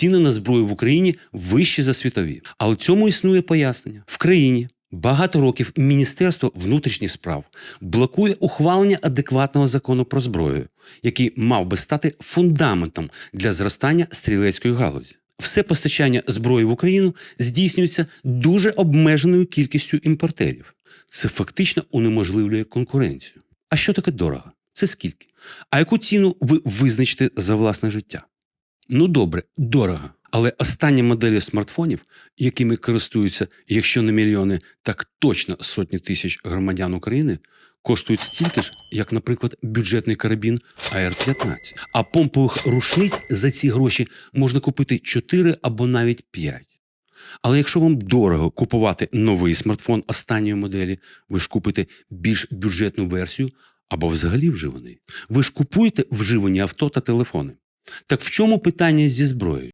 ціни на зброю в Україні вищі за світові. Але цьому існує пояснення в країні. Багато років Міністерство внутрішніх справ блокує ухвалення адекватного закону про зброю, який мав би стати фундаментом для зростання стрілецької галузі. Все постачання зброї в Україну здійснюється дуже обмеженою кількістю імпортерів. Це фактично унеможливлює конкуренцію. А що таке дорого? Це скільки? А яку ціну ви визначите за власне життя? Ну добре, дорого. Але останні моделі смартфонів, якими користуються, якщо не мільйони, так точно сотні тисяч громадян України, коштують стільки ж, як, наприклад, бюджетний карабін AR-15. А помпових рушниць за ці гроші можна купити 4 або навіть 5. Але якщо вам дорого купувати новий смартфон останньої моделі, ви ж купите більш бюджетну версію або взагалі вживаний. Ви ж купуєте вживані авто та телефони. Так в чому питання зі зброєю?